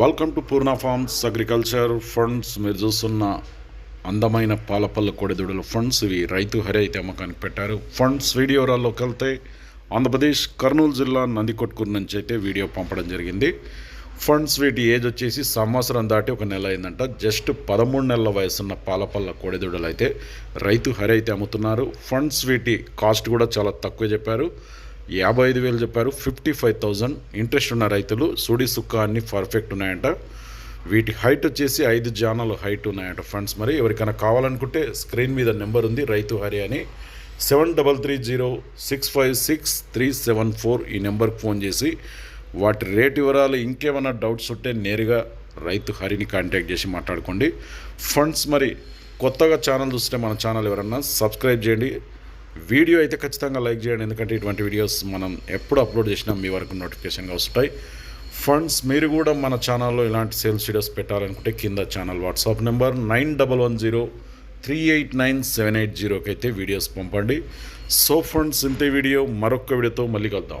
Welcome to Purna farms agriculture funds మీరు చూస్తున్న అందమైన పాలపల్ల కోడెదూడల ఫండ్స్ ఇవి రైతు హరి అయితే అమ్మకానికి పెట్టారు. ఫండ్స్ వీడియోరాల్లోకి వెళ్తే ఆంధ్రప్రదేశ్ కర్నూలు జిల్లా నందికొట్కూరు నుంచి అయితే వీడియో పంపడం జరిగింది. ఫండ్స్ వీటి ఏజ్ వచ్చేసి సంవత్సరం దాటి ఒక నెల అయిందంట. జస్ట్ పదమూడు నెలల వయసున్న పాలపల్ల కోడెదూడలు అయితే రైతు హరి అయితే అమ్ముతున్నారు. ఫండ్స్ వీటి కాస్ట్ కూడా చాలా తక్కువ చెప్పారు. యాభై ఐదు వేలు చెప్పారు. ఫిఫ్టీ ఫైవ్ థౌజండ్ ఇంట్రెస్ట్ ఉన్న రైతులు సుడి సుక్క అన్ని పర్ఫెక్ట్ ఉన్నాయంట. వీటి హైట్ వచ్చేసి ఐదు జానాలు హైట్ ఉన్నాయంట ఫండ్స్ మరి ఎవరికైనా కావాలనుకుంటే స్క్రీన్ మీద నెంబర్ ఉంది రైతు హరి అని. Seven double three zero six five six three seven four ఈ నెంబర్కి ఫోన్ చేసి వాటి రేట్ వివరాలు ఇంకేమైనా డౌట్స్ ఉంటే నేరుగా రైతు హరిని కాంటాక్ట్ చేసి మాట్లాడుకోండి. ఫండ్స్ మరి కొత్తగా ఛానల్ చూస్తే మన ఛానల్ ఎవరన్నా సబ్స్క్రైబ్ చేయండి. వీడియో అయితే ఖచ్చితంగా లైక్ చేయండి ఎందుకంటే ఇటువంటి వీడియోస్ మనం ఎప్పుడు అప్లోడ్ చేసినా మీ వరకు నోటిఫికేషన్గా వస్తాయి. ఫండ్స్ మీరు కూడా మన ఛానల్లో ఇలాంటి సేల్స్ వీడియోస్ పెట్టాలనుకుంటే కింద channel WhatsApp number nine double one zero three eight nine seven eight జీరోకి అయితే వీడియోస్ పంపండి. సో ఫ్రెండ్స్ ఇంతే వీడియో మరొక వీడియోతో మళ్ళీ కలుద్దాం.